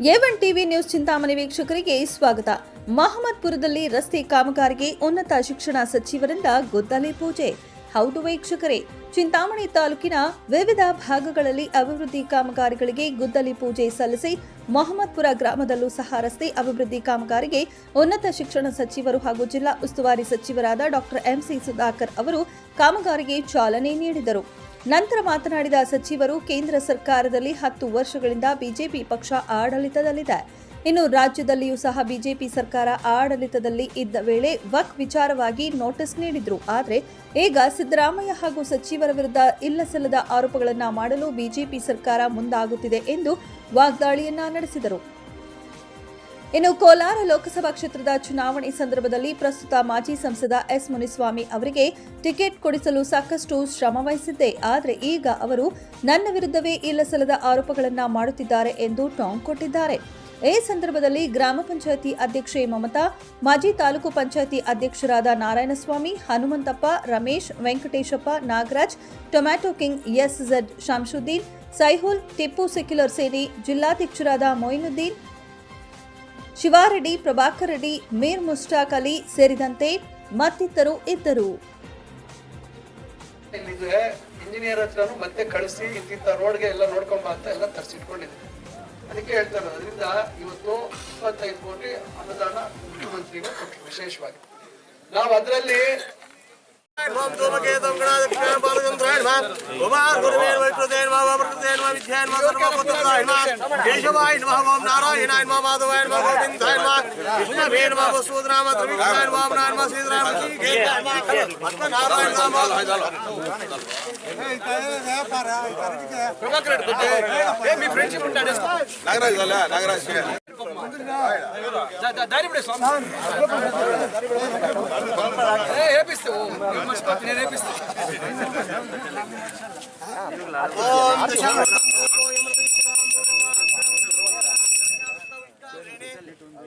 ಎವನ್ TV news Chintamani ವೀಕ್ಷಕರಿಗೆ ಸ್ವಾಗತ. ಮಹಮ್ಮದ್ಪುರದಲ್ಲಿ ರಸ್ತೆ ಕಾಮಗಾರಿಗೆ ಉನ್ನತ ಶಿಕ್ಷಣ ಸಚಿವರಿಂದ ಗುದ್ದಲಿ ಪೂಜೆ. ಹೌದು ವೀಕ್ಷಕರೇ, ಚಿಂತಾಮಣಿ ತಾಲೂಕಿನ ವಿವಿಧ ಭಾಗಗಳಲ್ಲಿ ಅಭಿವೃದ್ಧಿ ಕಾಮಗಾರಿಗಳಿಗೆ ಗುದ್ದಲಿ ಪೂಜೆ ಸಲ್ಲಿಸಿ ಮೊಹಮ್ಮದ್ಪುರ ಗ್ರಾಮದಲ್ಲೂ ಸಹ ರಸ್ತೆ ಅಭಿವೃದ್ಧಿ ಕಾಮಗಾರಿಗೆ ಉನ್ನತ ಶಿಕ್ಷಣ ಸಚಿವರು ಹಾಗೂ ಜಿಲ್ಲಾ ಉಸ್ತುವಾರಿ ಸಚಿವರಾದ ಡಾಕ್ಟರ್ ಎಂಸಿ ಸುಧಾಕರ್ ಅವರು ಕಾಮಗಾರಿಗೆ ಚಾಲನೆ ನೀಡಿದರು. ನಂತರ ಮಾತನಾಡಿದ ಸಚಿವರು, ಕೇಂದ್ರ ಸರ್ಕಾರದಲ್ಲಿ ಹತ್ತು ವರ್ಷಗಳಿಂದ ಬಿಜೆಪಿ ಪಕ್ಷ ಆಡಳಿತದಲ್ಲಿದೆ. ಇನ್ನು ರಾಜ್ಯದಲ್ಲಿಯೂ ಸಹ ಬಿಜೆಪಿ ಸರ್ಕಾರ ಆಡಳಿತದಲ್ಲಿ ಇದ್ದ ವೇಳೆ ವಕ್ ವಿಚಾರವಾಗಿ ನೋಟಿಸ್ ನೀಡಿದ್ರು. ಆದರೆ ಈಗ ಸಿದ್ದರಾಮಯ್ಯ ಹಾಗೂ ಸಚಿವರ ವಿರುದ್ಧ ಇಲ್ಲಸಲ್ಲದ ಆರೋಪಗಳನ್ನು ಮಾಡಲು ಬಿಜೆಪಿ ಸರ್ಕಾರ ಮುಂದಾಗುತ್ತಿದೆ ಎಂದು ವಾಗ್ದಾಳಿಯನ್ನ ನಡೆಸಿದರು. ಇನ್ನು ಕೋಲಾರ ಲೋಕಸಭಾ ಕ್ಷೇತ್ರದ ಚುನಾವಣೆ ಸಂದರ್ಭದಲ್ಲಿ ಪ್ರಸ್ತುತ ಮಾಜಿ ಸಂಸದ ಎಸ್ ಮುನಿಸ್ವಾಮಿ ಅವರಿಗೆ ಟಿಕೆಟ್ ಕೊಡಿಸಲು ಸಾಕಷ್ಟು ಶ್ರಮವಹಿಸಿದ್ದೆ. ಆದರೆ ಈಗ ಅವರು ನನ್ನ ವಿರುದ್ಧವೇ ಇಲ್ಲಸಲ್ಲದ ಆರೋಪಗಳನ್ನು ಮಾಡುತ್ತಿದ್ದಾರೆ ಎಂದು ಟಾಂಗ್ ಕೊಟ್ಟಿದ್ದಾರೆ. ಈ ಸಂದರ್ಭದಲ್ಲಿ ಗ್ರಾಮ ಪಂಚಾಯಿತಿ ಅಧ್ಯಕ್ಷೆ ಮಮತಾ, ಮಾಜಿ ತಾಲೂಕು ಪಂಚಾಯಿತಿ ಅಧ್ಯಕ್ಷರಾದ Narayanaswamy, Hanumanthappa, Ramesh, Venkateshappa, Nagaraj, tomato king S Z, Shamshuddin, Saihul, Tipu secular ಸೇರಿ ಜಿಲ್ಲಾಧ್ಯಕ್ಷರಾದ ಮೊಯಿನುದ್ದೀನ್ ಶಿವಾರೆಡ್ಡಿ, ಪ್ರಭಾಕರ್ ರೆಡ್ಡಿ, ಮೀರ್ ಮುಸ್ಟಾಕ್ ಅಲಿ ಸೇರಿದಂತೆ ಮತ್ತಿತರರು ಇದ್ದರು. ಇಂಜಿನಿಯರ್ ಹತ್ರನು ಮತ್ತೆ ಕಳಿಸಿ ಇಂತಿಂತ ರೋಡ್ಗೆ ಎಲ್ಲ ನೋಡ್ಕೊಂಬ ಅಂತ ಎಲ್ಲ ತರಿಸಿಟ್ಕೊಂಡಿದೆ ಅದಕ್ಕೆ ಹೇಳ್ತಾರೆ ಅದರಿಂದ ಇವತ್ತು ಇಪ್ಪತ್ತೈದು ಕೋಟಿ ಅನುದಾನ ಮುಖ್ಯಮಂತ್ರಿಗಳು ಕೊಟ್ಟರು ವಿಶೇಷವಾಗಿ. ನಾವು ಅದರಲ್ಲಿ ಓಂ ಧೂಮಕೇತಂ ಗಣಾಧಿಪತಿಂ ಬಾಲಚಂದ್ರಾಯ ನಮಃ ಉಮಾರ್ ಗುರುವೇರ್ ವೈಷ್ಣುದೇವ ನಮಃ ಅಮೃತದೇವ ನಮಃ ವಿದ್ಯಾಯ ನಮಃ ಸರ್ವಪುತ್ರಾಯ ನಮಃ ಕೇಶವಾಯ ನಮಃ ಓಂ ನಾರಾಯಣಾಯ ನಮಃ ಮಾಧವಾಯ ನಮಃ ಗೋವಿಂದಾಯ ನಮಃ ವಿಷ್ಣವೇ ನಮಃ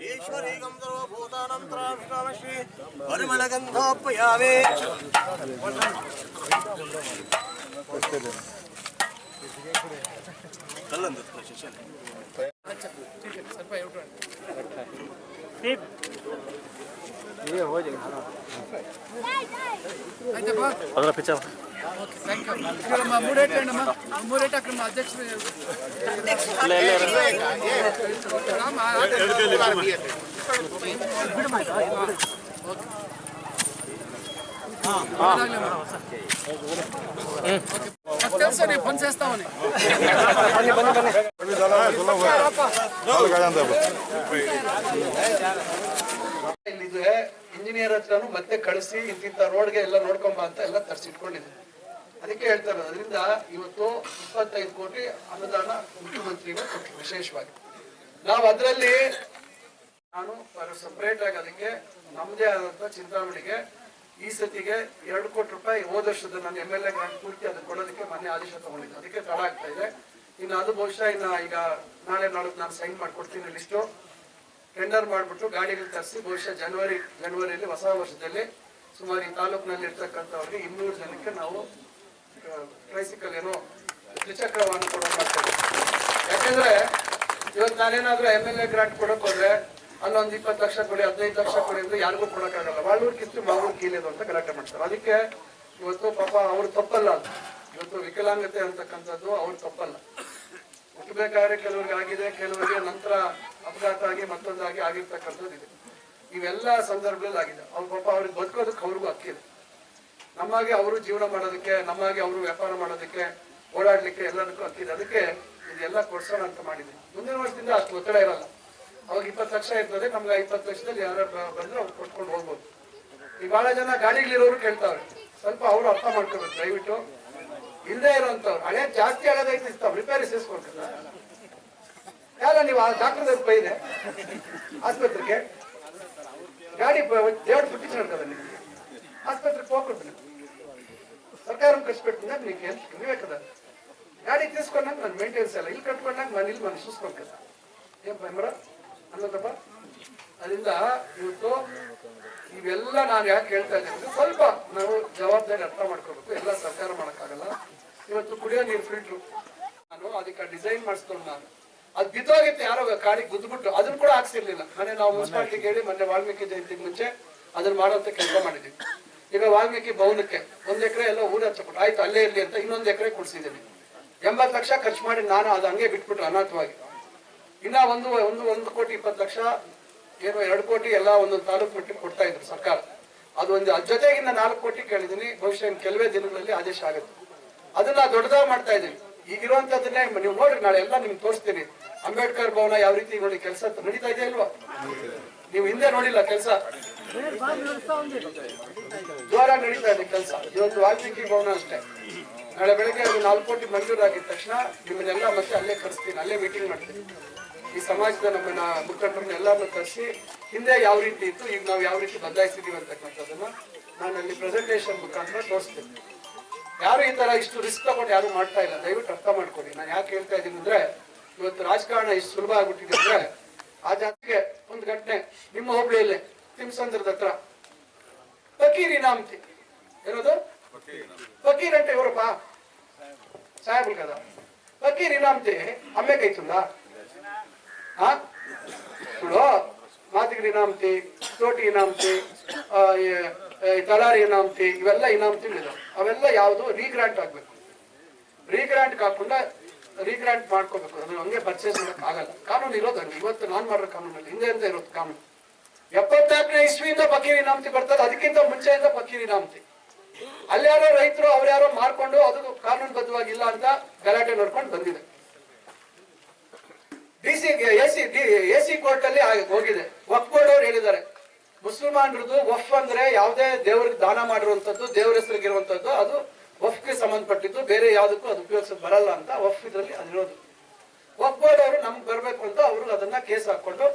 ईश्वरी गंधर्वभूतानं त्राभिकामश्री परिमलगन्धोपयामे ತ್ರಾವಿಕಾಮಶ್ರೀ ಪರಿಮಳಗಂಧೋಪಯಾಮಿ మూడేటండమ్మా మూడేట అక్కడ మా అధ్యక్షుడు నాకు తెలుసా నేను పని చేస్తామని ಇಲ್ಲಿದೆ ಇಂಜಿನಿಯರ್ ಹತ್ರನು ಮತ್ತೆ ಕಳಿಸಿ ಇಂತಿಂತ ರೋಡ್ಗೆ ಎಲ್ಲ ನೋಡ್ಕೊಂಬ ಅಂತ ಎಲ್ಲ ತರಿಸಿಟ್ಕೊಂಡಿದ್ದೀನಿ. ಅದಕ್ಕೆ ಹೇಳ್ತಾರೆ, ಅದರಿಂದ ಇವತ್ತು ಇಪ್ಪತ್ತೈದು ಕೋಟಿ ಅನುದಾನ ಮುಖ್ಯಮಂತ್ರಿಗೆ ಕೊಟ್ಟರು ವಿಶೇಷವಾಗಿ. ನಾವು ಅದರಲ್ಲಿ ನಾನು ಸಪ್ರೇಟ್ ಆಗಿ ಅದಕ್ಕೆ ನಮ್ಮದೇ ಆದಂತ ಚಿಂತಾಮಣಿಗೆ ಈ ಸತಿಗೆ ಎರಡು ಕೋಟಿ ರೂಪಾಯಿ ಹೋದ ವರ್ಷದ ನನ್ನ ಎಂ ಎಲ್ ಎ ಪೂರ್ತಿ ಅದನ್ನು ಕೊಡೋದಕ್ಕೆ ಮೊನ್ನೆ ಆದೇಶ ತಗೊಂಡಿದ್ದೆ. ಅದಕ್ಕೆ ತಡ ಆಗ್ತಾ ಇದೆ. ಇನ್ನು ಅದು ಬಹುಶಃ ಇನ್ನು ಈಗ ನಾಳೆ ನಾಳೆ ನಾನು ಸೈನ್ ಮಾಡಿಕೊಡ್ತೀನಿ ಲಿಸ್ಟು ಟೆಂಡರ್ ಮಾಡಿಬಿಟ್ಟು ಗಾಡಿಗಳು ತರಿಸಿ ಬಹುಶಃ ಜನವರಿ, ಜನವರಿಯಲ್ಲಿ, ಹೊಸ ವರ್ಷದಲ್ಲಿ ಸುಮಾರು ಈ ತಾಲೂಕಿನಲ್ಲಿ ಇರ್ತಕ್ಕಂಥವ್ರಿಗೆ ಇನ್ನೂರು ಜನಕ್ಕೆ ನಾವು ಟ್ರೈಸಿಕಲ್ ಏನೋ ತ್ರಿಚಕ್ರ ವಾಹನ ಕೊಡೋ ಮಾಡ್ತೇವೆ. ಯಾಕೆಂದ್ರೆ ಇವತ್ತು ನಾನೇನಾದ್ರೂ ಎಂ ಎಲ್ ಎ ಗ್ರಾಂಟ್ ಕೊಡಕ್ ಹೋದ್ರೆ ಅಲ್ಲೊಂದು ಇಪ್ಪತ್ತು ಲಕ್ಷ ಕೊಡಿ, ಹದಿನೈದು ಲಕ್ಷ ಕೊಡಿ ಅಂದ್ರೆ ಯಾರಿಗೂ ಕೊಡೋಕ್ಕಾಗಲ್ಲ. ಬಾಳೂರ್ ಕಿತ್ತು ಮಾವೂರ್ ಕೀಲಿದು ಅಂತ ಗಲಾಟೆ ಮಾಡ್ತಾರೆ. ಅದಕ್ಕೆ ಇವತ್ತು ಪಾಪ ಅವ್ರ ತಪ್ಪಲ್ಲ ಇವತ್ತು ವಿಕಲಾಂಗತೆ ಅಂತಕ್ಕಂಥದ್ದು ಅವ್ರ ತಪ್ಪಲ್ಲ. ಹುಟ್ಟಬೇಕಾದ್ರೆ ಕೆಲವ್ರಿಗೆ ಆಗಿದೆ, ಕೆಲವರಿಗೆ ನಂತರ ಅಪಘಾತ ಆಗಿ ಮತ್ತೊಂದಾಗಿ ಆಗಿರ್ತಕ್ಕಂಥದ್ದು ಇದೆ. ಇವೆಲ್ಲ ಸಂದರ್ಭದಲ್ಲಿ ಆಗಿದೆ. ಅವ್ರ ಪಾಪ ಅವ್ರಿಗೆ ಬದುಕೋದಕ್ಕೆ ಅವ್ರಿಗೂ ಹಕ್ಕಿದೆ ನಮ್ಮಾಗೆ ಅವರು ಜೀವನ ಮಾಡೋದಕ್ಕೆ, ನಮ್ಮಾಗೆ ಅವರು ವ್ಯಾಪಾರ ಮಾಡೋದಕ್ಕೆ, ಓಡಾಡ್ಲಿಕ್ಕೆ ಎಲ್ಲದಕ್ಕೂ ಹಕ್ಕಿದೆ ಅದಕ್ಕೆ ಇದೆಲ್ಲ ಕೊಡ್ಸೋಣ ಅಂತ ಮಾಡಿದೆ. ಮುಂದಿನ ವರ್ಷದಿಂದ ಅಷ್ಟು ಒತ್ತಡ ಇರಲ್ಲ. ಅವಾಗ ಇಪ್ಪತ್ತು ಲಕ್ಷ ಇರ್ತದೆ, ನಮ್ಗೆ ಇಪ್ಪತ್ತು ಲಕ್ಷದಲ್ಲಿ ಯಾರು ಬಂದ್ರೆ ಅವ್ರು ಕೊಟ್ಕೊಂಡು ಹೋಗ್ಬೋದು. ಈ ಬಹಳ ಜನ ಗಾಡಿಗಳಿರೋರು ಕೇಳ್ತಾವ್ರೆ ಸ್ವಲ್ಪ ಅವರು ಅರ್ಥ ಮಾಡ್ಕೋಬೇಕು. ದಯವಿಟ್ಟು ಇಲ್ಲದೆ ಇರೋಂಥವ್ರು. ಹಳೆ ಜಾಸ್ತಿ ಆಗೋದೈತೆ ರಿಪೇರಿ ಸೇರಿಸ್ಕೊಳ್ತಾರೆ. ಯಾರ ನೀವು ಆ ಡಾಕ್ಟರ್ ಬೈದೆ ಆಸ್ಪತ್ರೆಗೆ? ಗಾಡಿ ಎರಡು ಫುಟ್ಟಿ ನಡ್ಕದ ನಿಮ್ಗೆ ಆಸ್ಪತ್ರೆಗೆ ಹೋಗ್ಬಿಟ್ಟು ಸರ್ಕಾರ ಖರ್ಚು ಬಿಟ್ಟಿದ್ದಾಗ ನೀವು ನೀವೇ ಕದ ಗಾಡಿ ತೀರಿಸ್ಕೊಂಡಾಗ ನಾನು ಮೇಂಟೆನ್ಸ್ ಎಲ್ಲ ಇಲ್ಲಿ ಕಟ್ಕೊಂಡಾಗ ನಾನು ಇಲ್ಲಿ ನಾನು ಸೂಸ್ಕೊಂಡ್ಕದ ಏನ್ ಮೆಂಬರ ಅನ್ನೋದಪ್ಪ ಅದರಿಂದ ಇವತ್ತು ಇವೆಲ್ಲ ನಾನು ಯಾಕೆ ಹೇಳ್ತಾ ಇದ್ದೀನಿ ಸ್ವಲ್ಪ ನಾವು ಜವಾಬ್ದಾರಿ ಅರ್ಥ ಮಾಡ್ಕೋಬೇಕು. ಎಲ್ಲ ಸರ್ಕಾರ ಮಾಡೋಕ್ಕಾಗಲ್ಲ. ಇವತ್ತು ಕುಡಿಯೋ ನೀರು ಫಿಲ್ಟ್ರು ನಾನು ಅದಕ್ಕೆ ಡಿಸೈನ್ ಮಾಡಿಸ್ಕೊಂಡು ನಾನು ಅದು ಬಿದ್ದೋಗಿತ್ತು ಯಾರೋ ಕಾಡಿಗೆ ಗುದ್ದುಬಿಟ್ಟು ಅದನ್ನ ಕೂಡ ಹಾಕ್ಸಿರ್ಲಿಲ್ಲ. ಮನೆ ನಾವು ಮುನ್ಸಿಪಾಲಿಟಿಗೆ ಹೇಳಿ ಮೊನ್ನೆ ವಾಲ್ಮೀಕಿ ಜಯಂತಿಗೆ ಮುಂಚೆ ಅದನ್ನ ಮಾಡೋಂತ ಕೆಲಸ ಮಾಡಿದ್ವಿ. ಈಗ ವಾಲ್ಮೀಕಿ ಭವನಕ್ಕೆ ಒಂದ್ ಎಕರೆ ಎಲ್ಲ ಊರ ಹಚ್ಚಬಿಟ್ಟು ಆಯ್ತು ಅಲ್ಲೇ ಇರ್ಲಿ ಅಂತ ಇನ್ನೊಂದ್ ಎಕರೆ ಕೊಡ್ಸಿದ್ದೀನಿ. ಎಂಬತ್ತು ಲಕ್ಷ ಖರ್ಚು ಮಾಡಿ ನಾನು ಅದು ಹಂಗೆ ಬಿಟ್ಬಿಟ್ರು ಅನಾಥವಾಗಿ. ಇನ್ನ ಒಂದು ಒಂದು ಒಂದು ಕೋಟಿ ಇಪ್ಪತ್ತು ಲಕ್ಷ ಏನೋ ಎರಡು ಕೋಟಿ ಎಲ್ಲ ಒಂದೊಂದು ತಾಲೂಕು ಮಟ್ಟಿಗೆ ಕೊಡ್ತಾ ಇದ್ರು ಸರ್ಕಾರ. ಅದು ಒಂದು ಜೊತೆಗಿನ್ನ ಜೊತೆಗೆ ಇನ್ನ ನಾಲ್ಕು ಕೋಟಿ ಕೇಳಿದೀನಿ ಬಹುಶಃ ಕೆಲವೇ ದಿನಗಳಲ್ಲಿ ಆದೇಶ ಆಗುತ್ತೆ. ಅದನ್ನ ದೊಡ್ಡದಾಗಿ ಮಾಡ್ತಾ ಇದ್ದೀನಿ. ಈಗಿರುವಂತದನ್ನೇ ನೀವು ನೋಡ್ರಿ ನಾಳೆ ಎಲ್ಲ ನಿಮ್ಗೆ ತೋರಿಸ್ತೀನಿ. ಅಂಬೇಡ್ಕರ್ ಭವನ ಯಾವ ರೀತಿ ನೋಡಿ ಕೆಲಸ ನಡೀತಾ ಇದೆ ಅಲ್ವಾ? ನೀವು ಹಿಂದೆ ನೋಡಿಲ್ಲ ಕೆಲಸ? ಜ್ವರ ನಡೀತಾ ಇದೆ ಕೆಲಸ. ಇವತ್ತು ವಾಲ್ಮೀಕಿ ಭವನ ಅಷ್ಟೇ. ನಾಳೆ ಬೆಳಗ್ಗೆ ಅದು ನಾಲ್ಕು ಕೋಟಿ ಮಂಜೂರಾಗಿದ ತಕ್ಷಣ ನಿಮ್ಮನ್ನೆಲ್ಲ ಮತ್ತೆ ಅಲ್ಲೇ ಕರೆಸ್ತೀನಿ, ಅಲ್ಲೇ ಮೀಟಿಂಗ್ ಮಾಡ್ತೀನಿ. ಈ ಸಮಾಜದ ನಮ್ಮನ್ನ ಮುಖಂಡರನ್ನ ಎಲ್ಲರನ್ನು ಕರೆಸಿ, ಹಿಂದೆ ಯಾವ ರೀತಿ ಇತ್ತು, ಈಗ ನಾವು ಯಾವ ರೀತಿ ಬದಲಾಯಿಸಿದೀವಿ ಅಂತಕ್ಕಂಥದ್ದನ್ನ ನಾನು ಅಲ್ಲಿ ಪ್ರೆಸೆಂಟೇಷನ್ ಮುಖಾಂತರ ತೋರಿಸ್ತೀನಿ. ಯಾರು ಈ ತರ ಇಷ್ಟು ರಿಸ್ಕ್ ತಗೊಂಡು ಯಾರು ಮಾಡ್ತಾ ಇಲ್ಲ? ದಯವಿಟ್ಟು ಅರ್ಥ ಮಾಡ್ಕೊಳ್ಳಿ. ನಾನು ಯಾಕೆ ಹೇಳ್ತಾ ಇದ್ದೀನಿ ಅಂದ್ರೆ ಇವತ್ತು ರಾಜಕಾರಣ ಇಷ್ಟು ಸುಲಭ ಆಗ್ಬಿಟ್ಟಿದೆ ಅಂದ್ರೆ ಆ ಜಾತಿಗೆ ಒಂದು ಘಟನೆ ನಿಮ್ಮ ಹೋಬಳಿಯಲ್ಲೇ, ತಿಮ್ಸಂದ್ರದ ಹತ್ರ. ಫಕೀರ್ ಇನಾಮ್ತಿ. ಏನದು ಫಕೀರ್ ಅಂತ ಇವರಪ್ಪ. ಸಾಹೇಬಲ್ ಕದ ಫಕೀರ್ ಇನಾಮ್ತಿ. ಅಮ್ಮೆ ಕೈತುಂದ ఇప్పుడు మాదిగిరి ఇనామ్తి తోటి ఇనామ్తి ತಲಾರಿ ಇನಾಮ್ತಿ ಇವೆಲ್ಲ ಇನಾಮ್ತಿಗಳಿದಾವೆ. ಅವೆಲ್ಲ ಯಾವುದು ರೀಗ್ರಾಂಟ್ ಆಗಬೇಕು. ರೀಗ್ರಾಂಟ್ ಕಾకుండా ರೀಗ್ರಾಂಟ್ ಮಾಡ್ಕೋಬೇಕು. ಅದನ್ನ ಹಂಗೆ ಪರ್ಚೇಸ್ ಮಾಡಕ್ ಆಗಲ್ಲ. ಕಾನೂನು ಇರೋದು ಹಂಗೆ ಇವತ್ತು ನಾನ್ ಮಾಡಿರೋ ಕಾನೂನಲ್ಲಿ. ಹಿಂದೆ ಅಂತ ಇರೋದು ಕಾನೂನು. ಎಪ್ಪತ್ನಾಲ್ಕನೇ ಇಸ್ವಿಯಿಂದ ಫಕೀರ್ ವಿನಾಮತಿ ಬರ್ತದೆ. ಅದಕ್ಕಿಂತ ಮುಂಚೆಯಿಂದ ಫಕೀರ್ ವಿನಾಮತಿ ಅಲ್ಲಿ ಯಾರೋ ರೈತರು ಅವ್ರ್ಯಾರೋ ಮಾರ್ಕೊಂಡು ಅದು ಕಾನೂನುಬದ್ಧವಾಗಿ ಇಲ್ಲ ಅಂತ ಗಲಾಟೆ ನೋಡ್ಕೊಂಡು ಬಂದಿದೆ. ಡಿಸಿ ಎಸಿ ಎಸಿ ಕೋರ್ಟ್ ಅಲ್ಲಿ ಹೋಗಿದೆ. ವಕ್ಫ್ ಬೋರ್ಡ್ ಅವ್ರು ಹೇಳಿದ್ದಾರೆ. ಮುಸಲ್ಮಾನರದು ವಫ್ ಅಂದ್ರೆ ಯಾವುದೇ ದೇವ್ರಿಗೆ ದಾನ ಮಾಡಿರುವಂತದ್ದು ದೇವ್ರ ಹೆಸರಿಗಿರುವಂತದ್ದು ಅದು ವಫ್ಗೆ ಸಂಬಂಧಪಟ್ಟಿದ್ದು ಬೇರೆ ಯಾವುದಕ್ಕೂ ಅದು ಉಪಯೋಗಿಸೋದು ಬರಲ್ಲ ಅಂತ ವಫ್ ಇದ್ರಲ್ಲಿ ಅದಿರೋದು ವಫ್ ಬೋರ್ಡ್ ಅವರು ನಮ್ಗೆ ಬರಬೇಕು ಅಂತ ಅವರು ಅದನ್ನ ಕೇಸ್ ಹಾಕೊಂಡು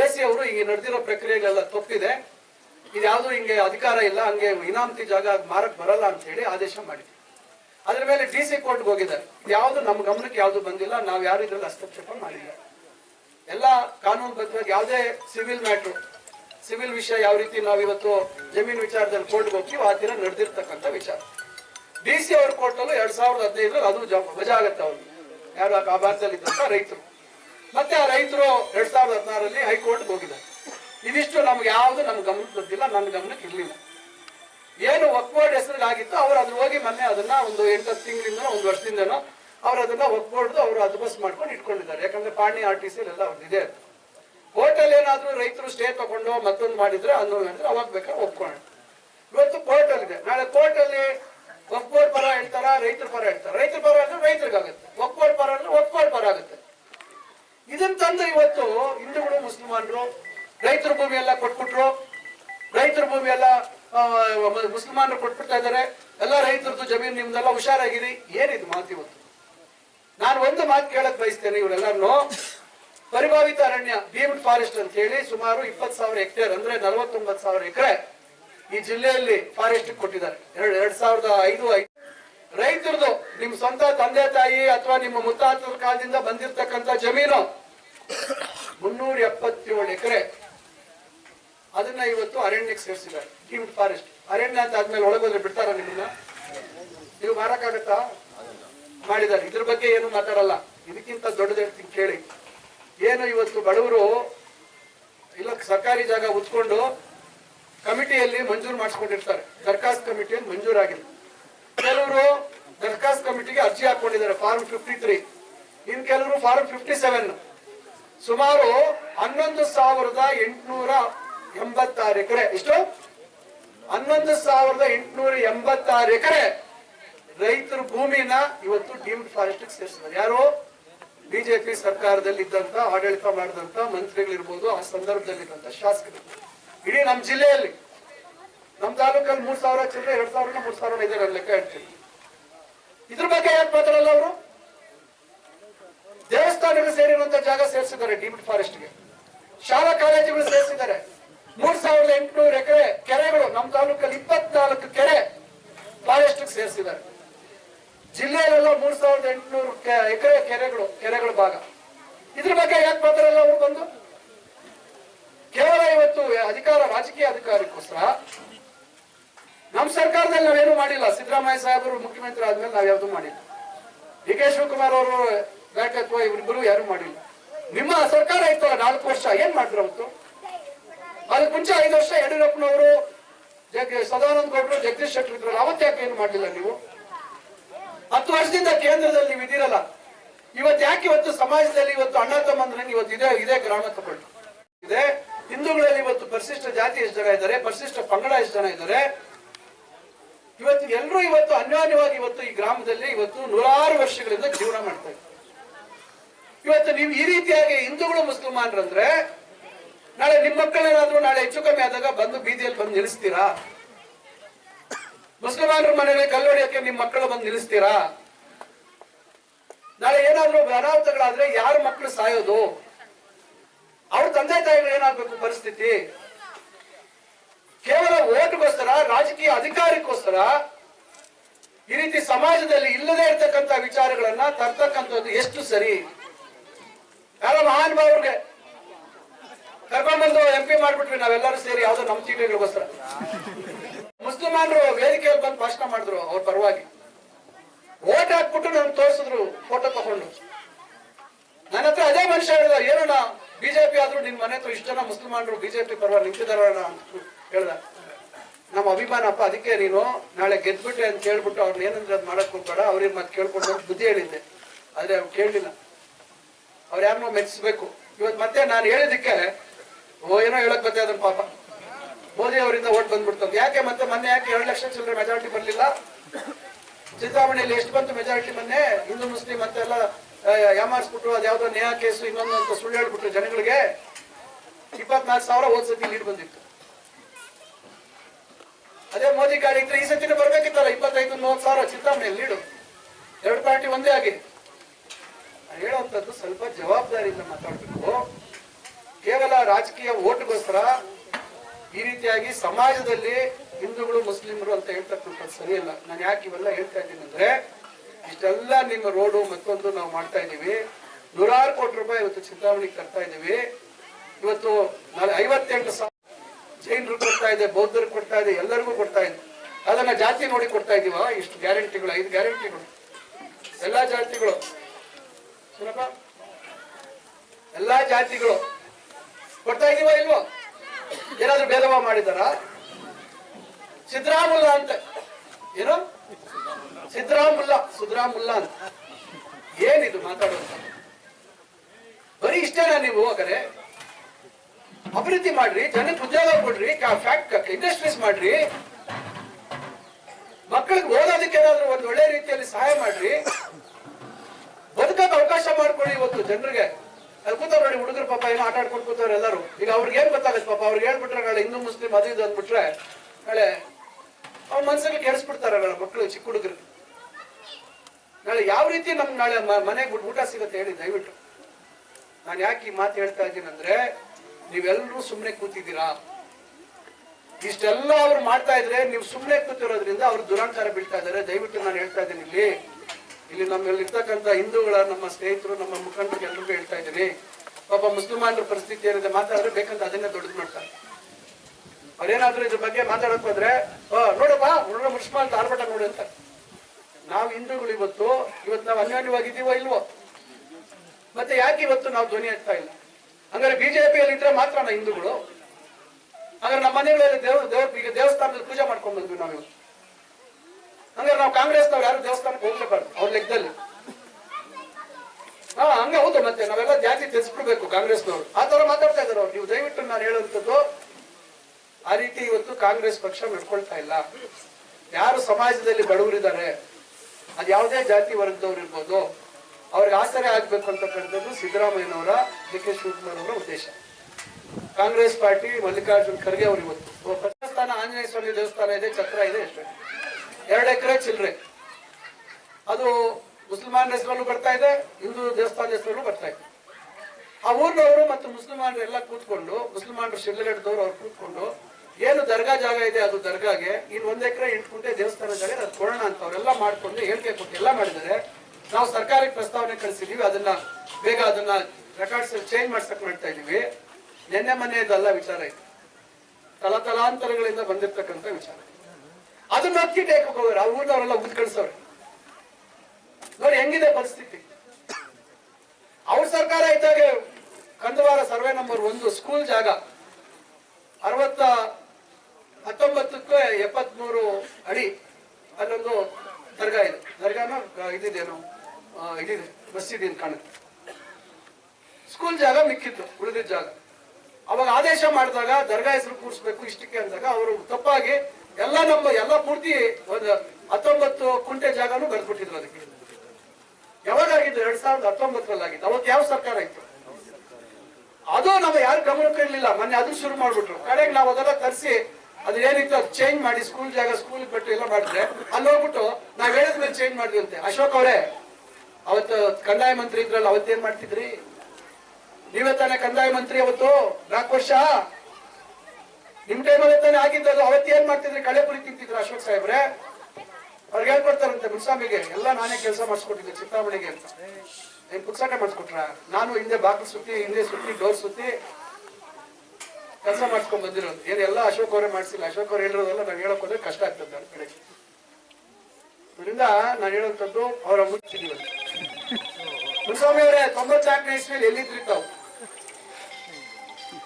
ಎ ಸಿ ಅವರು ಈಗ ನಡೆದಿರೋ ಪ್ರಕ್ರಿಯೆಗಳೆಲ್ಲ ತಪ್ಪಿದೆ. ಇದ್ಯಾವುದು ಹಿಂಗೆ ಅಧಿಕಾರ ಇಲ್ಲ, ಹಂಗೆ ಇನಾಮತಿ ಜಾಗ ಮಾರಕ್ ಬರಲ್ಲ ಅಂತ ಹೇಳಿ ಆದೇಶ ಮಾಡಿದ್ವಿ ಅದ್ರ ಮೇಲೆ ಡಿ ಸಿ ಕೋರ್ಟ್ಗೆ ಹೋಗಿದ್ದಾರೆ. ಯಾವುದು ನಮ್ಮ ಗಮನಕ್ಕೆ ಯಾವುದು ಬಂದಿಲ್ಲ, ನಾವು ಯಾರು ಇದ್ರಲ್ಲಿ ಹಸ್ತಕ್ಷೇಪ ಮಾಡಿಲ್ಲ. ಎಲ್ಲ ಕಾನೂನುಬದ್ಧವಾಗಿ ಯಾವುದೇ ಸಿವಿಲ್ ಮ್ಯಾಟ್ರು, ಸಿವಿಲ್ ವಿಷಯ ಯಾವ ರೀತಿ ನಾವು ಇವತ್ತು ಜಮೀನು ವಿಚಾರದಲ್ಲಿ ಕೋರ್ಟ್ಗೆ ಹೋಗ್ತೀವಿ ಆ ದಿನ ನಡೆದಿರ್ತಕ್ಕಂಥ ವಿಚಾರ. ಡಿ ಸಿ ಅವ್ರ ಕೋರ್ಟಲ್ಲೂ ಎರಡ್ ಸಾವಿರದ ಹದಿನೈದರಲ್ಲಿ ಅದು ವಜಾ ಆಗತ್ತೆ ಅವ್ರು ಯಾರು ಆ ಭಾರತದಲ್ಲಿ ಇದ್ದಂತ ರೈತರು. ಮತ್ತೆ ಆ ರೈತರು ಎರಡ್ ಸಾವಿರದ ಹದಿನಾರಲ್ಲಿ ಹೈಕೋರ್ಟ್ಗೆ ಹೋಗಿದ್ದಾರೆ. ಇದಿಷ್ಟು ನಮ್ಗೆ ಯಾವುದು ನಮ್ಗೆ ಗಮನಕ್ಕೆ ಬಂದಿಲ್ಲ ನನ್ನ ಗಮನಕ್ಕೆ ಇರಲಿಲ್ಲ. ಏನು ಒಕ್ಬೋರ್ಡ್ ಹೆಸರಿಗಾಗಿತ್ತು ಅವ್ರು ಅದ್ರ ಹೋಗಿ ಮೊನ್ನೆ ಅದನ್ನ ಒಂದು ಎಂಟತ್ತು ತಿಂಗಳಿಂದ ಒಂದು ವರ್ಷದಿಂದನೋ ಅವ್ರು ಅದನ್ನ ಒಕ್ಬೋರ್ಡ್ ಅವರು ಅದ್ಬಸ್ ಮಾಡ್ಕೊಂಡು ಇಟ್ಕೊಂಡಿದ್ದಾರೆ. ಯಾಕಂದ್ರೆ ಪಾಣಿ ಆರ್ ಟಿ ಸಿ ಎಲ್ಲ ಅವ್ರದ್ದು ಇದೆ ಕೋರ್ಟಲ್ಲಿ ಏನಾದ್ರೂ ರೈತರು ಸ್ಟೇ ತಗೊಂಡು ಮತ್ತೊಂದು ಮಾಡಿದ್ರೆ ಅನ್ನೋ ಅಂದ್ರೆ ಅವಾಗ ಬೇಕಾದ್ರೆ ಒಪ್ಕೊಳ್ಳೋಣ. ಇವತ್ತು ಕೋರ್ಟಲ್ಲಿದೆ. ನಾಳೆ ಕೋರ್ಟ್ ಒಕ್ಬೋರ್ಡ್ ಪರ ಹೇಳ್ತಾರ, ರೈತರ ಪರ ಹೇಳ್ತಾರ? ರೈತರ ಪರ ಅಂದ್ರೆ ರೈತರಿಗಾಗುತ್ತೆ. ಒಕ್ಕೋಡ್ ಪರ ಅಂದ್ರೆ ಒಕ್ಕೋಡ್ ಪರ ಆಗುತ್ತೆ. ಇದನ್ನ ತಂದು ಇವತ್ತು ಹಿಂದೂಗಳು ಮುಸಲ್ಮಾನರು ರೈತರ ಭೂಮಿ ಎಲ್ಲ ಕೊಟ್ಬಿಟ್ರು. ರೈತರ ಭೂಮಿ ಎಲ್ಲ ಮುಸ್ಲಿಮಾನರು ಕೊಟ್ಬಿಡ್ತಾ ಇದಾರೆ. ಎಲ್ಲ ರೈತರದ್ದು ಜಮೀನು ನಿಮ್ದೆಲ್ಲ ಹುಷಾರಾಗಿರಿ. ಏನಿದು ಮಾತು ಇವತ್ತು? ನಾನು ಒಂದು ಮಾತು ಕೇಳಕ್ ಬಯಸ್ತೇನೆ ಇವರೆಲ್ಲರನ್ನು. ಪರಿಭಾವಿತ ಅರಣ್ಯ ಡೀಮ್ಡ್ ಫಾರೆಸ್ಟ್ ಅಂತ ಹೇಳಿ ಸುಮಾರು ಇಪ್ಪತ್ತು ಸಾವಿರ ಹೆಕ್ಟೇರ್ ಅಂದ್ರೆ ನಲವತ್ತೊಂಬತ್ತು ಸಾವಿರ ಎಕರೆ ಈ ಜಿಲ್ಲೆಯಲ್ಲಿ ಫಾರೆಸ್ಟ್ ಕೊಟ್ಟಿದ್ದಾರೆ. ಎರಡ್ ಎರಡ್ ಸಾವಿರದ ಐದು ರೈತರದು ನಿಮ್ ಸ್ವಂತ ತಂದೆ ತಾಯಿ ಅಥವಾ ನಿಮ್ಮ ಮುತ್ತಾತರ ಕಾಲದಿಂದ ಬಂದಿರತಕ್ಕಂತ ಜಮೀನು ಮುನ್ನೂರ ಎಪ್ಪತ್ತೇಳು ಎಕರೆ. ಅದನ್ನ ಇವತ್ತು ಅರಣ್ಯಕ್ಕೆ ಸೇರಿಸಿದ್ದಾರೆ ಡೀಮ್ಡ್ ಫಾರೆಸ್ಟ್ ಅರಣ್ಯ ಅಂತ ಆದ್ಮೇಲೆ ಒಳಗೋದ್ರೆ ಬಿಡ್ತಾರ ನಿಮ್ಮನ್ನ? ನೀವು ಮಾರಕ್ಕಾಗತ್ತಾ? ಮಾಡಿದ್ದಾರೆ. ಇದ್ರ ಬಗ್ಗೆ ಏನು ಮಾತಾಡಲ್ಲ. ಇದಕ್ಕಿಂತ ದೊಡ್ಡದೇ ಕೇಳಿ. ಏನು ಇವತ್ತು ಬಡವರು, ಇಲ್ಲ ಸರ್ಕಾರಿ ಜಾಗ ಉತ್ಕೊಂಡು ಕಮಿಟಿಯಲ್ಲಿ ಮಂಜೂರು ಮಾಡಿಸ್ಕೊಂಡಿರ್ತಾರೆ. ದರ್ಖಾಸ್ತು ಕಮಿಟಿಯಲ್ಲಿ ಮಂಜೂರಾಗಿಲ್ಲ ಕೆಲವರು ದರ್ಖಾಸ್ತು ಕಮಿಟಿಗೆ ಅರ್ಜಿ ಹಾಕೊಂಡಿದ್ದಾರೆ ಫಾರ್ಮ್ ಫಿಫ್ಟಿ ತ್ರೀ ಇನ್ ಕೆಲವರು ಫಾರ್ಮ್ ಫಿಫ್ಟಿ ಸೆವೆನ್ ಸುಮಾರು ಹನ್ನೊಂದು ಸಾವಿರದ ಎಂಟುನೂರ ಎಂಬತ್ತಾರು ಎಕರೆ. ಎಷ್ಟು? ಹನ್ನೊಂದು ಸಾವಿರದ ಎಂಟುನೂರ ಎಂಬತ್ತಾರು ಎಕರೆ ರೈತರ ಭೂಮಿನ ಇವತ್ತು ಡೀಮ್ಡ್ ಫಾರೆಸ್ಟ್ ಸೇರಿಸಿದ್ದಾರೆ. ಯಾರು? ಬಿಜೆಪಿ ಸರ್ಕಾರದಲ್ಲಿ ಇದ್ದಂತ ಆಡಳಿತ ಮಾಡಿದಂತ ಮಂತ್ರಿಗಳಿರ್ಬೋದು, ಆ ಸಂದರ್ಭದಲ್ಲಿ ಇದ್ದಂತ ಶಾಸಕರು. ಇಡೀ ನಮ್ಮ ಜಿಲ್ಲೆಯಲ್ಲಿ ನಮ್ಮ ತಾಲೂಕಲ್ಲಿ ಮೂರ್ ಸಾವಿರ ಚಿಲ್ಲರೆ, ಎರಡ್ ಸಾವಿರ ಮೂರ್ ಸಾವಿರ ಇದೆ ನಾನು ಲೆಕ್ಕ ಹೇಳ್ತೀನಿ. ಇದ್ರ ಬಗ್ಗೆ ಯಾಕೆ ಮಾತಾಡಲ್ಲ ಅವರು? ದೇವಸ್ಥಾನಗಳು ಸೇರಿರುವಂತ ಜಾಗ ಸೇರಿಸಿದ್ದಾರೆ ಫಾರೆಸ್ಟ್ಗೆ. ಶಾಲಾ ಕಾಲೇಜುಗಳು ಸೇರಿಸಿದ್ದಾರೆ. ಮೂರ್ ಸಾವಿರದ ಎಂಟುನೂರು ಎಕರೆ ಕೆರೆಗಳು ನಮ್ಮ ತಾಲೂಕಲ್ಲಿ ಇಪ್ಪತ್ನಾಲ್ಕು ಕೆರೆ ಫಾರೆಸ್ಟ್ ಸೇರಿಸಿದ್ದಾರೆ. ಜಿಲ್ಲೆಯಲ್ಲೆಲ್ಲ ಮೂರ್ ಸಾವಿರದ ಎಂಟುನೂರು ಎಕರೆ ಕೆರೆಗಳು, ಕೆರೆಗಳ ಭಾಗ. ಇದ್ರ ಬಗ್ಗೆ ಯಾಕೆ ಮಾತಾಡಲ್ಲ ಅವರು ಬಂದು? ಕೇವಲ ಇವತ್ತು ಅಧಿಕಾರ ರಾಜಕೀಯ ಅಧಿಕಾರಕ್ಕೋಸ್ಕರ ನಮ್ಮ ಸರ್ಕಾರದಲ್ಲಿ ನಾವೇನು ಮಾಡಿಲ್ಲ. ಸಿದ್ದರಾಮಯ್ಯ ಸಾಹೇಬರು ಮುಖ್ಯಮಂತ್ರಿ ಆದ್ಮೇಲೆ ನಾವು ಯಾವ್ದು ಮಾಡಿಲ್ಲ. ಡಿ ಕೆ ಶಿವಕುಮಾರ್ ಅವರು ನಾಯಕತ್ವ ಇವರಿಬ್ಬರು ಯಾರು ಮಾಡಿಲ್ಲ. ನಿಮ್ಮ ಸರ್ಕಾರ ಇತ್ತಲ್ಲ ನಾಲ್ಕು ವರ್ಷ, ಏನ್ ಮಾಡಿದ್ರು ಅವತ್ತು? ಅದಕ್ಕೆ ಮುಂಚೆ ಐದು ವರ್ಷ ಯಡಿಯೂರಪ್ಪನವರು ಸದಾನಂದ ಗೌಡರು, ಜಗದೀಶ್ ಶೆಟ್ಟರ್ ಇದ್ರಲ್ಲ, ಅವತ್ತು ಯಾಕೆ ಏನು ಮಾಡಲಿಲ್ಲ ನೀವು? ಹತ್ತು ವರ್ಷದಿಂದ ಕೇಂದ್ರದಲ್ಲಿ ನೀವು ಇದಿರಲ್ಲ ಇವತ್ತು ಯಾಕೆ ಇವತ್ತು ಸಮಾಜದಲ್ಲಿ ಇವತ್ತು ಅಣ್ಣ ತಮ್ಮಂದ್ರಂಗೆ ಇವತ್ತು ಇದೇ ಇದೇ ಗ್ರಾಮ ತಗೊಂಡು ಇದೆ. ಹಿಂದೂಗಳಲ್ಲಿ ಇವತ್ತು ಪರಿಶಿಷ್ಟ ಜಾತಿ ಎಷ್ಟು ಜನ ಇದ್ದಾರೆ, ಪರಿಶಿಷ್ಟ ಪಂಗಡ ಎಷ್ಟು ಜನ ಇದ್ದಾರೆ? ಇವತ್ತು ಎಲ್ಲರೂ ಇವತ್ತು ಅನ್ಯಾನ್ಯವಾಗಿ ಇವತ್ತು ಈ ಗ್ರಾಮದಲ್ಲಿ ಇವತ್ತು ನೂರಾರು ವರ್ಷಗಳಿಂದ ಜೀವನ ಮಾಡ್ತಾ ಇವತ್ತು ನೀವು ಈ ರೀತಿಯಾಗಿ ಹಿಂದೂಗಳು ಮುಸಲ್ಮಾನರಂದ್ರೆ, ನಾಳೆ ನಿಮ್ಮ ಮಕ್ಕಳೇನಾದ್ರೂ ನಾಳೆ ಹೆಚ್ಚು ಕಮ್ಮಿ ಆದಾಗ ಬಂದು ಬೀದಿಯಲ್ಲಿ ಬಂದು ನಿಲ್ಲಿಸ್ತೀರಾ? ಮುಸಲ್ಮಾನರ ಮನೆಯಲ್ಲಿ ಕಲ್ಲೊಡೆಯಕ್ಕೆ ನಿಮ್ಮ ಮಕ್ಕಳು ಬಂದು ನಿಲ್ಲಿಸ್ತೀರಾ? ನಾಳೆ ಏನಾದ್ರೂ ಅನಾಹುತಗಳಾದ್ರೆ ಯಾರು ಮಕ್ಕಳು ಸಾಯೋದು? ಅವ್ರ ತಂದೆ ತಾಯಿಗಳು ಏನಾಗ್ಬೇಕು ಪರಿಸ್ಥಿತಿ? ಕೇವಲ ಓಟ್ಗೋಸ್ಕರ, ರಾಜಕೀಯ ಅಧಿಕಾರಕ್ಕೋಸ್ಕರ ಈ ರೀತಿ ಸಮಾಜದಲ್ಲಿ ಇಲ್ಲದೆ ಇರತಕ್ಕಂಥ ವಿಚಾರಗಳನ್ನ ತರ್ತಕ್ಕಂಥದ್ದು ಎಷ್ಟು ಸರಿ? ಯಾರ ಮಹಾನ್ ಭಾವ್ರಿಗೆ ಕರ್ಕೊಂಡ್ಬಂದು ಎಂ ಪಿ ಮಾಡ್ಬಿಟ್ವಿ, ನಾವೆಲ್ಲರೂ ಸೇರಿ ಯಾವ್ದೋ ನಮ್ಮ ಟಿವಿಗಳಿಗೋಸ್ಕರ ಮುಸ್ಲಿಮಾನರು ವೇದಿಕೆಯಲ್ಲಿ ಬಂದು ಭಾಷಣ ಮಾಡಿದ್ರು ಅವ್ರ ಪರವಾಗಿ. ಓಟ್ ಹಾಕ್ಬಿಟ್ಟು ನಮ್ಗೆ ತೋರಿಸಿದ್ರು ಫೋಟೋ ತಗೊಂಡು. ನನ್ನ ಹತ್ರ ಅದೇ ಮನುಷ್ಯ ಹೇಳಿದ, ಏನಣ್ಣ? ಬಿಜೆಪಿ ಆದ್ರೂ ನಿನ್ ಮನೆ ಹತ್ರ ಇಷ್ಟ ಜನ ಮುಸಲ್ಮಾನರು ಬಿಜೆಪಿ ಪರವಾಗಿ ನಿಂತಿದಾರಣ ಅಂತ ಹೇಳ್ದ. ನಮ್ಮ ಅಭಿಮಾನಪ್ಪ ಅದಕ್ಕೆ ನೀನು ನಾಳೆ ಗೆದ್ಬಿಟ್ಟೆ ಅಂತ ಹೇಳ್ಬಿಟ್ಟು ಅವ್ರನ್ನ ಏನಂದ್ರೆ ಅದ್ ಮಾಡಕ್ ಹೋಗ್ಬೇಡ, ಅವ್ರಿಗೆ ಮತ್ತೆ ಕೇಳ್ಕೊಂಡು ಬುದ್ಧಿ ಹೇಳಿದ್ದೆ. ಆದ್ರೆ ಅವ್ರು ಕೇಳಲಿಲ್ಲ. ಅವ್ರು ಯಾರನ್ನೋ ಮೆಚ್ಚಿಸ್ಬೇಕು ಇವತ್ತು ಮತ್ತೆ ನಾನು ಹೇಳಿದಕ್ಕೆ ಓ, ಏನೋ ಹೇಳಕ್ ಬತ್ತೆ ಅದನ್ನ ಪಾಪ. ಮೋದಿ ಅವರಿಂದ ಓಟ್ ಬಂದ್ಬಿಡ್ತದೆ ಯಾಕೆ ಮತ್ತೆ ಮೊನ್ನೆ ಯಾಕೆ ಎರಡು ಲಕ್ಷ ಚಿಲ್ಲರೆ ಮೆಜಾರಿಟಿ ಬರಲಿಲ್ಲ? ಸಿದ್ದರಾಮಯ್ಯಲ್ಲಿ ಎಷ್ಟು ಬಂತು ಮೆಜಾರಿಟಿ ಮೊನ್ನೆ? ಹಿಂದೂ, ಮುಸ್ಲಿಂ ಮತ್ತೆಲ್ಲ ಯಾಮಾರಿಸ್ಬಿಟ್ರು ಅದ್ಯಾವ್ದೋ ನ್ಯಾಯ ಕೇಸು, ಇನ್ನೊಂದು ಅಂತ ಸುಳ್ಳು ಹೇಳ್ಬಿಟ್ರು ಜನಗಳಿಗೆ. ಇಪ್ಪತ್ನಾಲ್ಕು ಸಾವಿರ ಹೋದ್ ಸತಿ ನೀರು ಬಂದಿತ್ತು. ಅದೇ ಮೋದಿ ಗಾಡಿ ಇದ್ರೆ ಈ ಸತಿನೇ ಬರ್ಬೇಕಿತ್ತಲ್ಲ, ಇಪ್ಪತ್ತೈದು, ಮೂವತ್ತು ಸಾವಿರ ಸಿದ್ದರಾಮಯ್ಯ ನೀಡು ಎರಡು ಪಾರ್ಟಿ ಒಂದೇ ಆಗಿದೆ ಹೇಳುವಂಥದ್ದು ಸ್ವಲ್ಪ ಜವಾಬ್ದಾರಿಯಿಂದ ಮಾತಾಡ್ಬೇಕು. ಕೇವಲ ರಾಜಕೀಯ ಓಟ್ಗೋಸ್ಕರ ಈ ರೀತಿಯಾಗಿ ಸಮಾಜದಲ್ಲಿ ಹಿಂದೂಗಳು, ಮುಸ್ಲಿಮರು ಅಂತ ಹೇಳ್ತಕ್ಕಂಥದ್ದು ಸರಿಯಲ್ಲ. ನಾನು ಯಾಕೆ ಇವೆಲ್ಲ ಹೇಳ್ತಾ ಇದ್ದೀನಿ ಅಂದ್ರೆ ಇಷ್ಟೆಲ್ಲ ನಿಮ್ಮ ರೋಡು ಮತ್ತೊಂದು ನಾವು ಮಾಡ್ತಾ ಇದ್ದೀವಿ. ನೂರಾರು ಕೋಟಿ ರೂಪಾಯಿ ಇವತ್ತು ಚಿಂತಾಮಣಿಗೆ ತರ್ತಾ ಇದ್ದೀವಿ. ಇವತ್ತು ನಾಳೆ ಐವತ್ತೆಂಟು ಸಾವಿರ ಜೈನರು ಕೊಡ್ತಾ ಇದೆ, ಬೌದ್ಧರು ಕೊಡ್ತಾ ಇದೆ, ಎಲ್ಲರಿಗೂ ಕೊಡ್ತಾ ಇದೆ. ಅದನ್ನ ಜಾತಿ ನೋಡಿ ಕೊಡ್ತಾ ಇದೀವ ಇಷ್ಟು ಗ್ಯಾರಂಟಿಗಳು, ಐದು ಗ್ಯಾರಂಟಿಗಳು. ಎಲ್ಲಾ ಜಾತಿಗಳು. ಎಲ್ಲಾ ಜಾತಿಗಳು. ಕೊಡ್ತಾ ಇದೀವ ಇಲ್ವೋ? ಏನಾದ್ರು ಭೇದವ ಮಾಡಿದಾರ ಸಿದ್ದರಾಮುಲ್ಲ ಅಂತ. ಏನು? ಸಿದ್ದರಾಮುಲ್ಲ ಸಿದ್ದರಾಮುಲ್ಲ ಅಂತ. ಏನಿದು ಮಾತಾಡೋದು ಬರೀ ಇಷ್ಟೇನಾ ನೀವು ಹೋಗರೆ ಅಭಿವೃದ್ಧಿ ಮಾಡ್ರಿ, ಜನಕ್ಕೆ ಉದ್ಯೋಗ ಕೊಡ್ರಿ ಇಂಡಸ್ಟ್ರೀಸ್ ಮಾಡ್ರಿ. ಮಕ್ಕಳಿಗೆ ಓದೋದಕ್ಕೆ ಏನಾದ್ರು ಒಂದು ಒಳ್ಳೆ ರೀತಿಯಲ್ಲಿ ಸಹಾಯ ಮಾಡ್ರಿ. ಬದುಕಕ್ಕೆ ಅವಕಾಶ ಮಾಡ್ಕೊಳ್ಳಿ ಇವತ್ತು ಜನರಿಗೆ. ಅಲ್ಲಿ ಕೂತವ್ರು ನೋಡಿ ಹುಡುಗರು ಪಾಪ ಏನೋ ಆಟ ಆಡ್ಕೊಂಡು ಕೂತವ್ರು ಎಲ್ಲರೂ. ಈಗ ಅವ್ರಿಗೆ ಏನ್ ಗೊತ್ತಾಗತ್ತೆ ಪಾಪ? ಅವ್ರಿಗೆ ಹೇಳ್ಬಿಟ್ರೆ ನಾಳೆ ಹಿಂದೂ, ಮುಸ್ಲಿಂ, ಅದು ಇದು ಅಂದ್ಬಿಟ್ರೆ ನಾಳೆ ಅವ್ರ ಮನ್ಸಲ್ಲಿ ಕೆಡಿಸ್ಬಿಡ್ತಾರೆ ಮಕ್ಕಳು, ಚಿಕ್ಕ ಹುಡುಗರು. ನಾಳೆ ಯಾವ ರೀತಿ ನಮ್ಗೆ ನಾಳೆ ಮನೆಗೆ ಊಟ ಸಿಗುತ್ತೆ ಹೇಳಿ ದಯವಿಟ್ಟು. ನಾನು ಯಾಕೆ ಈ ಮಾತು ಹೇಳ್ತಾ ಇದ್ದೀನಿ ಅಂದ್ರೆ ನೀವೆಲ್ಲರೂ ಸುಮ್ಮನೆ ಕೂತಿದ್ದೀರಾ? ಇಷ್ಟೆಲ್ಲ ಅವ್ರು ಮಾಡ್ತಾ ಇದ್ರೆ ನೀವು ಸುಮ್ಮನೆ ಕೂತಿರೋದ್ರಿಂದ ಅವ್ರು ದುರಾಂಕಾರ ಬೀಳ್ತಾ ಇದ್ದಾರೆ. ದಯವಿಟ್ಟು ನಾನು ಹೇಳ್ತಾ ಇದ್ದೀನಿ ಇಲ್ಲಿ. ಇಲ್ಲಿ ನಮ್ಮಲ್ಲಿ ಇರ್ತಕ್ಕಂಥ ಹಿಂದೂಗಳ ನಮ್ಮ ಸ್ನೇಹಿತರು ನಮ್ಮ ಮುಖಂಡರಿಗೆ ಎಲ್ರಿಗೂ ಹೇಳ್ತಾ ಇದ್ದೀನಿ. ಪಾಪ ಮುಸ್ಲಿಮಾನ್ ಪರಿಸ್ಥಿತಿ ಏನಿದೆ ಮಾತಾಡಿದ್ರೆ ಬೇಕಂತ ಅದನ್ನೇ ದೊಡ್ಡದು ಮಾಡ್ತಾರೆ ಅವ್ರೇನಾದ್ರೂ ಇದ್ರ ಬಗ್ಗೆ ಮಾತಾಡಕ್ ಹೋದ್ರೆ "ಆ, ನೋಡಪ್ಪ ಮುಸ್ಲಿಮಾನ್ ಆರ್ಭಟ ನೋಡಿ ಅಂತ. ನಾವು ಹಿಂದೂಗಳು ಇವತ್ತು ಇವತ್ತು ನಾವು ಅನ್ಯೋನ್ಯವಾಗಿದ್ದೀವೋ ಇಲ್ವೋ? ಮತ್ತೆ ಯಾಕೆ ಇವತ್ತು ನಾವು ಧ್ವನಿ ಎತ್ತಾ ಇಲ್ಲ? ಹಂಗಾರೆ ಬಿಜೆಪಿಯಲ್ಲಿ ಇದ್ರೆ ಮಾತ್ರ ನಾವು ಹಿಂದೂಗಳು. ಹಾಗಾದ್ರೆ ನಮ್ಮ ಮನೆಗಳಲ್ಲಿ ದೇವ್ರ ದೇವ್ರ ಈಗ ದೇವಸ್ಥಾನದಲ್ಲಿ ಪೂಜೆ ಮಾಡ್ಕೊಂಡ್ ಬಂದ್ವಿ ನಾವು ಹಂಗಾರೆ ನಾವು ಕಾಂಗ್ರೆಸ್ನವ್ರು ಯಾರು ದೇವಸ್ಥಾನಕ್ಕೆ ಹೋಗ್ಲೇಬಾರ್ದು, ಅವ್ರ ಲೆಕ್ಕದಲ್ಲಿ. ಹಾ, ಹಂಗೆ ಹೌದು ಮತ್ತೆ, ನಾವೆಲ್ಲ ಜಾತಿ ತಿಳಿಸ್ಬಿಡ್ಬೇಕು ಕಾಂಗ್ರೆಸ್ನವ್ರು. ಆ ತರ ಮಾತಾಡ್ತಾ ಇದಾರೆ ಅವ್ರು. ನೀವು ದಯವಿಟ್ಟು ನಾನು ಹೇಳುವಂಥದ್ದು, ಆ ರೀತಿ ಇವತ್ತು ಕಾಂಗ್ರೆಸ್ ಪಕ್ಷ ನಡ್ಕೊಳ್ತಾ ಇಲ್ಲ. ಯಾರು ಸಮಾಜದಲ್ಲಿ ಬಡವರಿದ್ದಾರೆ ಅದು ಯಾವುದೇ ಜಾತಿ ವರ್ಗದವ್ರು ಇರ್ಬೋದು, ಅವ್ರಿಗೆ ಆಸರೆ ಆಗ್ಬೇಕು ಅಂತಕ್ಕಂಥದ್ದು ಸಿದ್ದರಾಮಯ್ಯನವರ, ಡಿ ಕೆ ಶಿವಕುಮಾರ್ ಅವರ ಉದ್ದೇಶ. ಕಾಂಗ್ರೆಸ್ ಪಾರ್ಟಿ ಮಲ್ಲಿಕಾರ್ಜುನ್ ಖರ್ಗೆ ಅವರು ಇವತ್ತು ಪ್ರಶಸ್ತಾನ ಆಂಜನೇಯ ಸ್ವಾಮಿ ದೇವಸ್ಥಾನ ಇದೆ ಛತ್ರ ಇದೆ ಅಷ್ಟೇ. ಎರಡು ಎಕರೆ ಚಿಲ್ಲರೆ ಅದು ಮುಸಲ್ಮಾನ್ ಹೆಸರಲ್ಲೂ ಬರ್ತಾ ಇದೆ, ಹಿಂದೂ ದೇವಸ್ಥಾನ ಹೆಸರಲ್ಲೂ ಬರ್ತಾ ಇದೆ. ಆ ಊರಿನವರು ಮತ್ತು ಮುಸಲ್ಮಾನರು ಎಲ್ಲ ಕೂತ್ಕೊಂಡು, ಮುಸಲ್ಮಾನರು ಶಿಡ್ಲಘಟ್ಟದವರು ಅವ್ರು ಕೂತ್ಕೊಂಡು ಏನು ದರ್ಗಾ ಜಾಗ ಇದೆ ಅದು ದರ್ಗಾಗೆ ಇಲ್ಲಿ ಒಂದ್ ಎಕರೆ ಎಂಟು ದೇವಸ್ಥಾನ ಜಾಗ ಅದು ಕೊಡೋಣ ಅಂತ ಅವರೆಲ್ಲ ಮಾಡ್ಕೊಂಡು ಹೇಳಿಕೆ ಕೊಟ್ಟು ಎಲ್ಲ ಮಾಡಿದ್ದಾರೆ. ನಾವು ಸರ್ಕಾರಕ್ಕೆ ಪ್ರಸ್ತಾವನೆ ಕಳಿಸಿದೀವಿ, ಅದನ್ನ ಬೇಗ ಅದನ್ನ ರೆಕಾರ್ಡ್ಸ್ ಚೇಂಜ್ ಮಾಡ್ಸಕ್ ಮಾಡ್ತಾ ಇದೀವಿ. ನಿನ್ನೆ ಮನೆಯದಲ್ಲ ವಿಚಾರ ಇತ್ತು ತಲತಲಾಂತರಗಳಿಂದ ಬಂದಿರ್ತಕ್ಕಂಥ ವಿಚಾರ. ಅದನ್ನ ಒತ್ತಿ ಟೇಕಕ್ಕೆ ಹೋಗೋರು ಆ ಊರ್ನವರೆಲ್ಲ ಉದ್ ಕಳಿಸೋರು. ನೋಡಿ ಹೆಂಗಿದೆ ಪರಿಸ್ಥಿತಿ. ಅವ್ರ ಸರ್ಕಾರ ಇದ್ದಾಗೆ ಕಂದವಾರ ಸರ್ವೆ ನಂಬರ್ ಒಂದು ಸ್ಕೂಲ್ ಜಾಗ. ಅರವತ್ತ ಹತ್ತೊಂಬತ್ತಕ್ಕೆ ಎಪ್ಪತ್ಮೂರು ಅಡಿ ಅಲ್ಲೊಂದು ದರ್ಗಾ ಇದೆ. ದರ್ಗಾನ ಇದಿದೆ ಇದಿದೇನು ಇದಿದೆ, ಮಸೀದಿ ಅಂತ ಕಾಣುತ್ತೆ. ಸ್ಕೂಲ್ ಜಾಗ ಮಿಕ್ಕಿತ್ತು ಉಳಿದಿದ್ದ ಜಾಗ. ಅವಾಗ ಆದೇಶ ಮಾಡಿದಾಗ, ದರ್ಗಾ ಹೆಸರು ಕೂರಿಸ್ಬೇಕು ಇಷ್ಟಕ್ಕೆ ಅಂದಾಗ ಅವರು ತಪ್ಪಾಗಿ ಎಲ್ಲ ನಮ್ಮ, ಎಲ್ಲ ಪೂರ್ತಿ ಒಂದು ಹತ್ತೊಂಬತ್ತು ಕುಂಟೆ ಜಾಗನೂ ಬರೆದ್ಬಿಟ್ಟಿದ್ರು ಅದಕ್ಕೆ. ಯಾವಾಗ ಆಗಿದ್ದು ಎರಡ್ ಸಾವಿರದ ಹತ್ತೊಂಬತ್ತರಲ್ಲಿ ಆಗಿತ್ತು ಅವತ್ತು ಯಾವ ಸರ್ಕಾರ ಇತ್ತು? ಅದು ನಮ್ಮ ಯಾರು ಗಮನಕ್ಕೆ ಇರಲಿಲ್ಲ. ಮೊನ್ನೆ ಅದು ಶುರು ಮಾಡ್ಬಿಟ್ರು. ಕಡೆಗೆ ನಾವು ಅದೆಲ್ಲ ತರಿಸಿ ಅದು ಏನಿತ್ತು, ಅದು ಚೇಂಜ್ ಮಾಡಿ ಸ್ಕೂಲ್ ಜಾಗ ಸ್ಕೂಲ್ ಬಿಟ್ಟು ಎಲ್ಲ ಮಾಡಿದ್ರೆ, ಅಲ್ಲಿ ಹೋಗ್ಬಿಟ್ಟು ನಾವ್ ಹೇಳಿದ ಮೇಲೆ ಚೇಂಜ್ ಮಾಡಿದ್ವಿ ಅಂತೆ ಅಶೋಕ್ ಅವರೇ, ಅವತ್ತು ಕಂದಾಯ ಮಂತ್ರಿ ಇದ್ರಲ್ಲ, ಅವತ್ತೇನ್ ಮಾಡ್ತಿದ್ರಿ? ನೀವೇ ತಾನೇ ಕಂದಾಯ ಮಂತ್ರಿ ಅವತ್ತು? ನಾಲ್ಕು ವರ್ಷ? ನಿಮ್ ಟೈಮಲ್ಲಿ ತಾನೇ ಆಗಿದ್ದಲ್ಲ, ಅವತ್ತೇನ್ ಮಾಡ್ತಿದ್ರಿ? ಕಳೆ ಪುರಿ ತಿಂತಿದ್ರು ಅಶೋಕ್ ಸಾಹೇಬ್ರೆ. ಅವ್ರಿಗೆ ಹೇಳ್ಕೊಡ್ತಾರಂತೆ ಮುನ್ಸಾಮಿಗೆ, ಎಲ್ಲ ನಾನೇ ಕೆಲಸ ಮಾಡಿಸ್ಕೊಟ್ಟಿದ್ದೆ ಚಿಂತಾಮಣಿಗೆ ಅಂತ. ಏನ್ ಪುಕ್ಸಾಟ ಮಾಡಿಸ್ಕೊಟ್ರ? ನಾನು ಹಿಂದೆ ಬಾಗಿಲು ಸುತ್ತಿ, ಹಿಂದೆ ಸುತ್ತಿ ಡೋರ್ ಸುತ್ತಿ ಕೆಲಸ ಮಾಡ್ಸ್ಕೊಂಡ್ ಬಂದಿರೋದು. ಏನ್ ಎಲ್ಲ ಅಶೋಕ್ ಅವರೇ ಮಾಡಿಸಿಲ್ಲ. ಅಶೋಕ್ ಅವ್ರು ಹೇಳಿರೋದೆಲ್ಲ ನಾನು ಹೇಳಕ್ ಹೋದ್ರೆ ಕಷ್ಟ ಆಗ್ತದೆ ನನ್ನ ಕಡೆ ಅದರಿಂದ ನಾನು ಹೇಳುವಂಥದ್ದು ಅವರ ಮುಚ್ಚಿದೀವಿ ಮುಸ್ವಾಮಿ ಅವರೇ ತೊಂಬತ್ನಾಲ್ಕನೇ ಇಸ್ವಿಯಲ್ಲಿ ಎಲ್ಲಿದ್ರಿ ತಾವು?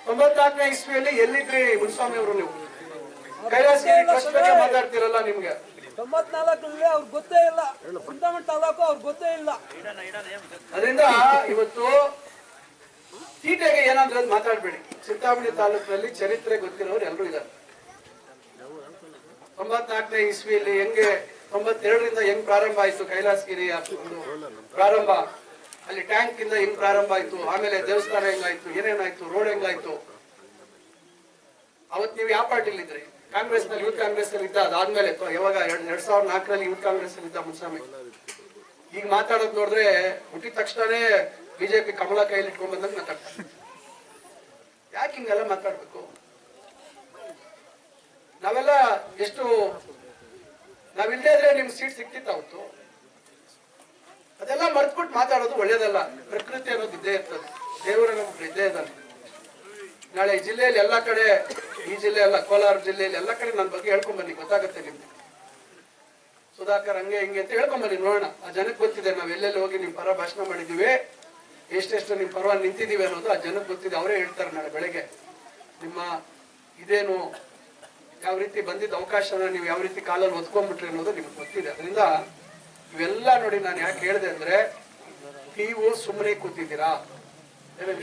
ತೊಂಬತ್ನಾಲ್ಕನೇ ಇಸ್ವಿಯಲ್ಲಿ ಎಲ್ಲಿದ್ರಿ ಮುನ್ಸ್ವಾಮಿ ಅವರು ನೀವು? ಕೈಲಾಸಗಿರಿ ಟ್ರಸ್ಟ್ ಬಗ್ಗೆ ಮಾತಾಡ್ತಿರಲ್ಲ ನಿಮ್ಗೆ. ತೊಂಬತ್ನಾಲ್ಕರಲ್ಲಿ ಅವ್ರಿಗೆ ಗೊತ್ತೇ ಇಲ್ಲ. ತಾಲೂಕು ಅವ್ರಿಗೆ ಗೊತ್ತೇ ಇಲ್ಲ. ಅದರಿಂದ ಇವತ್ತು ತೀಟೆಗೆ ಏನಂದ್ರೆ ಅದು ಮಾತಾಡ್ಬೇಡಿ. ಚಿಂತಾಮಣಿ ತಾಲೂಕಿನಲ್ಲಿ ಚರಿತ್ರೆ ಗೊತ್ತಿರೋರು ಎಲ್ಲರೂ ಇದ್ದಾರೆ. ತೊಂಬತ್ನಾಲ್ಕನೇ ಇಸ್ವಿಯಲ್ಲಿ ಹೆಂಗೆ ತೊಂಬತ್ತೆರಡರಿಂದ ಹೆಂಗ್ ಪ್ರಾರಂಭ ಆಯ್ತು ಕೈಲಾಸಗಿರಿ ಪ್ರಾರಂಭ? ಅಲ್ಲಿ ಟ್ಯಾಂಕ್ ಇಂದ ಹೆಂಗ್ ಪ್ರಾರಂಭ ಆಯ್ತು? ಆಮೇಲೆ ದೇವಸ್ಥಾನ ಹೆಂಗಾಯ್ತು? ಏನೇನಾಯ್ತು? ರೋಡ್ ಹೆಂಗಾಯ್ತು? ಅವತ್ ನೀವು ಯಾವ ಪಾರ್ಟಿಲಿ ಇದ್ರಿ? ಕಾಂಗ್ರೆಸ್ನಲ್ಲಿ ಯೂತ್ ಕಾಂಗ್ರೆಸ್ನಲ್ಲಿ ಇದ್ದ? ಅದಾದ್ಮೇಲೆ ಯಾವಾಗ? ಎರಡ್ ಸಾವಿರದ ನಾಲ್ಕರಲ್ಲಿ ಯೂತ್ ಕಾಂಗ್ರೆಸ್ ಅಲ್ಲಿ ಇದ್ದ ಮುನ್ಸ್ವಾಮಿ ಈಗ ಮಾತಾಡೋದ್ ನೋಡಿದ್ರೆ ಹುಟ್ಟಿದ ತಕ್ಷಣನೇ ಬಿಜೆಪಿ ಕಮಲ ಕೈಯಲ್ಲಿ ಇಟ್ಕೊಂಡ್ ಬಂದಂಗೆ ಮಾತಾಡ್ತಾರೆ. ಯಾಕೆ ಹಿಂಗೆಲ್ಲ ಮಾತಾಡ್ಬೇಕು? ನಾವೆಲ್ಲ ಎಷ್ಟು ನಾವಿಲ್ಲದೆ ಇದ್ರೆ ನಿಮ್ಗೆ ಸೀಟ್ ಸಿಕ್ತಿತ್ತು ಅವತ್ತು? ಅದೆಲ್ಲ ಮರ್ತ್ಬಿಟ್ಟು ಮಾತಾಡೋದು ಒಳ್ಳೇದಲ್ಲ. ಪ್ರಕೃತಿ ಅನ್ನೋದು ಇದ್ದೇ ಇರ್ತದೆ. ದೇವರ ನಮ್ಗೆ ಇದ್ದೇ ಇದ್ದಾನೆ. ನಾಳೆ ಈ ಜಿಲ್ಲೆಯಲ್ಲಿ ಎಲ್ಲಾ ಕಡೆ ಈ ಜಿಲ್ಲೆ ಅಲ್ಲ, ಕೋಲಾರ ಜಿಲ್ಲೆಯಲ್ಲಿ ಎಲ್ಲಾ ಕಡೆ ನನ್ನ ಬಗ್ಗೆ ಹೇಳ್ಕೊಂಡ್ ಬನ್ನಿ, ಗೊತ್ತಾಗುತ್ತೆ ನಿಮ್ಗೆ. ಸುಧಾಕರ್ ಹಂಗೆ ಹಿಂಗೆ ಅಂತ ಹೇಳ್ಕೊಂಡ್ ಬನ್ನಿ, ನೋಡೋಣ. ಆ ಜನಕ್ಕೆ ಗೊತ್ತಿದೆ, ನಾವು ಎಲ್ಲೆಲ್ಲಿ ಹೋಗಿ ನಿಮ್ ಪರ ಭಾಷಣ ಮಾಡಿದೀವಿ ಎಷ್ಟೆಷ್ಟು ನಿಮ್ಮ ಪರವಾಗಿ ನಿಂತಿದ್ದೀವಿ ಅನ್ನೋದು ಆ ಜನಕ್ಕೆ ಗೊತ್ತಿದೆ. ಅವರೇ ಹೇಳ್ತಾರೆ ನಾಳೆ ಬೆಳಗ್ಗೆ. ನಿಮ್ಮ ಇದೇನು ಯಾವ ರೀತಿ ಬಂದಿದ್ದ ಅವಕಾಶನ ನೀವು ಯಾವ ರೀತಿ ಕಾಲಲ್ಲಿ ಒದ್ಕೊಂಡ್ಬಿಟ್ರಿ ಅನ್ನೋದು ನಿಮ್ಗೆ ಗೊತ್ತಿದೆ. ಅದರಿಂದ ಇವೆಲ್ಲ ನೋಡಿ ನಾನು ಯಾಕೆ ಹೇಳಿದೆ ಅಂದ್ರೆ, ನೀವು ಸುಮ್ಮನೆ ಕೂತಿದ್ದೀರಾ? ಏನು